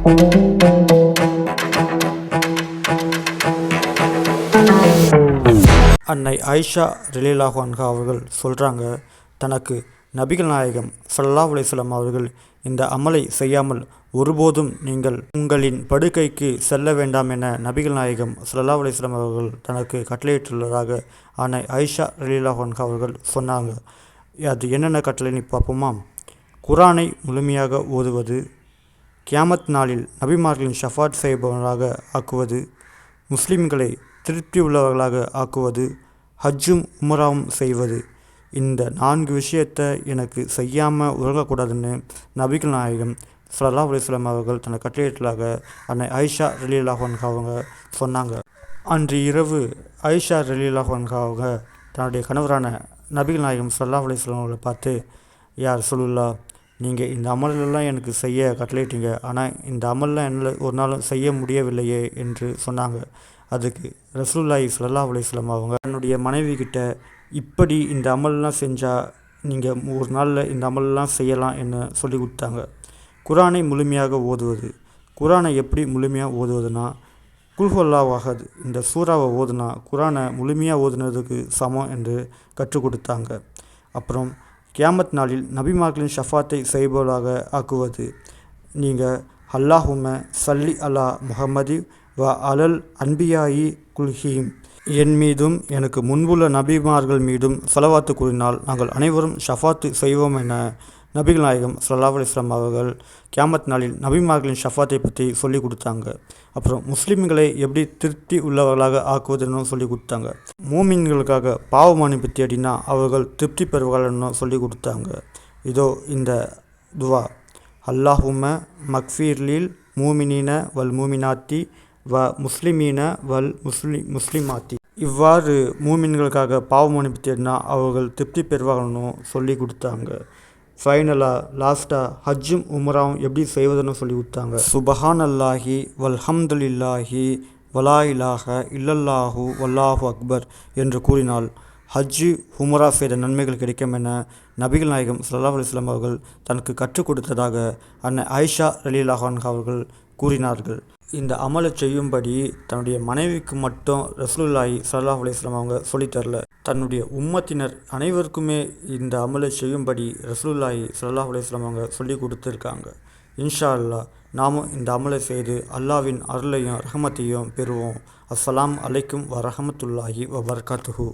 அன்னை ஆயிஷா ரிலேலாஹு அன்ஹா அவர்கள் சொல்கிறாங்க தனக்கு நபிகள் நாயகம் சல்லா அலைஹி அவர்கள் இந்த அமலை செய்யாமல் ஒருபோதும் நீங்கள் உங்களின் படுக்கைக்கு செல்ல வேண்டாம் என நபிகள் நாயகம் சல்லா அலைஹி அவர்கள் தனக்கு கட்டளையிட்டுள்ளதாக அன்னை ஆயிஷா ரிலேலாஹு அவர்கள் சொன்னாங்க. அது என்னென்ன கட்டளைன்னு பார்ப்போமா? குரானை முழுமையாக ஓதுவது கியாமத் நாளில் நபிமார்களின் ஷஃபாத் செய்பவர்களாக ஆக்குவது முஸ்லிம்களை திருப்தி உள்ளவர்களாக ஆக்குவது ஹஜ்ஜும் உமராவும் செய்வது. இந்த நான்கு விஷயத்தை எனக்கு செய்யாமல் உறங்கக்கூடாதுன்னு நபிகள் நாயகம் ஸல்லல்லாஹு அலிஸ்லாம் அவர்கள் தனது கட்டளையிட்டலாக அன்னை ஐஷா ரலியல்லாஹு அவங்க சொன்னாங்க. அன்று இரவு ஐஷா ரலியல்லாஹு அவங்க தன்னுடைய கணவரான நபிகள் நாயகம் சல்லா அலிஸ்லாம் அவர்களை பார்த்து யார் சொல்லுல்லா நீங்கள் இந்த அமலெல்லாம் எனக்கு செய்ய கட்டளையிட்டீங்க. ஆனால் இந்த அமல்லாம் என்னால் ஒரு நாளும் செய்ய முடியவில்லையே என்று சொன்னாங்க. அதுக்கு ரசூலுல்லாஹி ஸல்லல்லாஹு அலைஹி அவங்க என்னுடைய மனைவி கிட்ட இப்படி இந்த அமல்லாம் செஞ்சால் நீங்கள் ஒரு நாளில் இந்த அமல்லாம் செய்யலாம் என்று சொல்லி கொடுத்தாங்க. குரானை முழுமையாக ஓதுவது. குரானை எப்படி முழுமையாக ஓதுவதுனா குல்ஹொல்லாவாகது இந்த சூறாவை ஓதுனா குரானை முழுமையாக ஓதுனதுக்கு சமம் என்று கற்றுக் கொடுத்தாங்க. அப்புறம் கியாமத் நாளில் நபிமார்களின் ஷஃபாத்தை செய்பவர்களாக ஆக்குவது. நீங்கள் அல்லாஹும சல்லி அலா முஹம்மதி வ அலல் அன்பியாயி குல்ஹீம். என் மீதும் எனக்கு முன்புள்ள நபிமார்கள் மீதும் செலவாத்து கூறினால் நாங்கள் அனைவரும் ஷஃபாத்து செய்வோம் என நபிகள் நாயகம் ஸல்லல்லாஹு இஸ்லாம் அவர்கள் கியாமத் நாளில் நபிமார்களின் ஷஃபாத்தை பற்றி சொல்லி கொடுத்தாங்க. அப்புறம் முஸ்லீம்களை எப்படி திருப்தி உள்ளவர்களாக ஆக்குவதுன்னு சொல்லி கொடுத்தாங்க. மூமின்களுக்காக பாவ மன்னிப்பு தேடினா அவர்கள் திருப்தி பெறுவார்கள்னு சொல்லி கொடுத்தாங்க. இதோ இந்த துவா. அல்லாஹும மக்ஃபீர்லில் மூமினீன வல் மூமினாத்தி வ முஸ்லிமீன வல் முஸ்லி முஸ்லிமாத்தி. இவ்வாறு மூமின்களுக்காக பாவ மன்னிப்பு தேடினா அவர்கள் திருப்தி பெறுவார்கள்னு சொல்லி கொடுத்தாங்க. ஃபைனலாக லாஸ்ட்டாக ஹஜ்ஜும் உம்ராவும் எப்படி செய்வதுன்னு சொல்லி கொடுத்தாங்க சுபஹான் அல்லாஹி வல்ஹம்துலில்லாஹி வலா இலாஹ இல்லல்லாஹு வல்லாஹு அக்பர் என்று கூறினால் ஹஜ்ஜு ஹுமரா செய்த நன்மைகள் கிடைக்கும் என நபிகள் நாயகம் ஸல்லல்லாஹு அலைஹி அவர்கள் தனக்கு கற்றுக் கொடுத்ததாக அன்னை ஆயிஷா ரலீலாஹான் அவர்கள் கூறினார்கள். இந்த அமலை செய்யும்படி தன்னுடைய மனைவிக்கு மட்டும் ரசூலுல்லாஹி ஸல்லல்லாஹு அலிஸ்லாம் அவங்க சொல்லித் தரல. தன்னுடைய உம்மத்தினர் அனைவருக்குமே இந்த அமலை செய்யும்படி ரசூலுல்லாஹி ஸல்லல்லாஹு அலிஸ்லாம் அவங்க சொல்லி கொடுத்துருக்காங்க. இன்ஷா அல்லாஹ் நாமும் இந்த அமலை செய்து அல்லாவின் அருளையும் ரஹமத்தையும் பெறுவோம். அஸ்ஸலாம் அலைக்கும் வரஹமத்துல்லாஹி வபர்காத்துஹு.